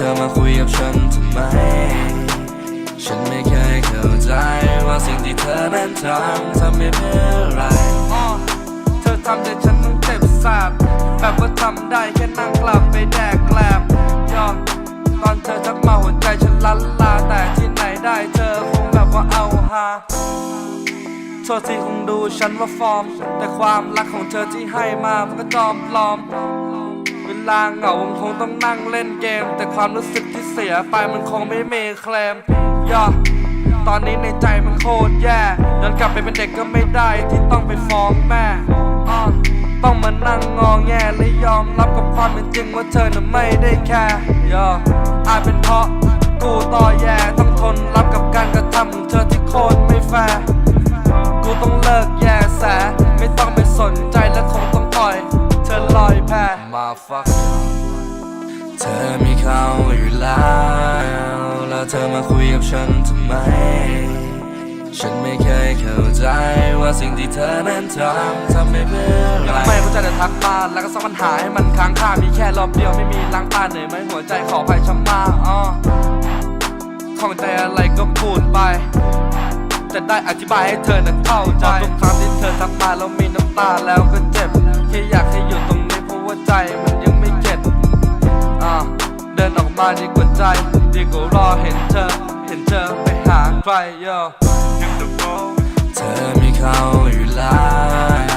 เธอมาคุยกับฉันทำไม ฉันไม่เคยเข้าใจว่า ธอนั้นทำทำไม่เพื่อไรอ้อเธอทำใจฉันต้องเจ็บแสบแบบว่าทำได้แค่นั่งกลับไปแดกแกลบยอมตอนเธอทักมาหัวใจฉันลันลาแต่ที่ไหนได้เธอคงแบบว่าเอาฮาโทษที่คงดูฉันว่าฟอร์ม แต่ความรักของเธอที่ให้มามันก็จอมปลอมเวลาเหงาคงต้องนั่งเล่นเกม แต่ความรู้สึกที่เสียไปมันคงไม่เมีเคลมย่อ ตอนนี้ในใจมันโคตรแย่ย้อนกลับไปเป็นเด็กก็ไม่ได้ที่ต้องไปฟ้องแม่อ้อต้องมานั่งงอแงและยอมรับกับความเป็นจริงว่าเธอน่ะไม่ได้แคร์ย่ออาจเป็นเพราะกูต่อแย่ต้องทนรับกับการกระทำของเธอที่โคตรไม่แฟร์กูต้องเลิกแย่แสไม่ต้องไปสนใจและคงต้องปล่อย เธอลอยแพมาฟักเธอมีเขาอยู่แล้ว เธอมาคุยกับฉันทำไม ฉันไม่เคยเข้าใจว่าสิ่งที่เธอนั้นทำทำไม่เพื่ออะไรไม่เข้าใจแต่ทักมาแล้วก็สร้างปัญหาให้มันค้างคามีแค่รอบเดียวไม่มีล้างตาเหนื่อยไหมหัวใจขอไปช้ำมาอ้อของใจอะไรก็พูดไปจะได้อธิบายให้เธอนั้นเข้าใจทุกครั้งที่เธอทักมาแล้วมีน้ำตาแล้วก็เจ็บแค่อยากให้อยู่ตรงนี้เพราะว่าใจมันยังไม่เก็ตอ่าเดินออกมาดีกว่าใจ ดีกว่ารอเห็นเธอ เห็นเธอไปหาใคร yo เธอมีเขาอยู่แล้ว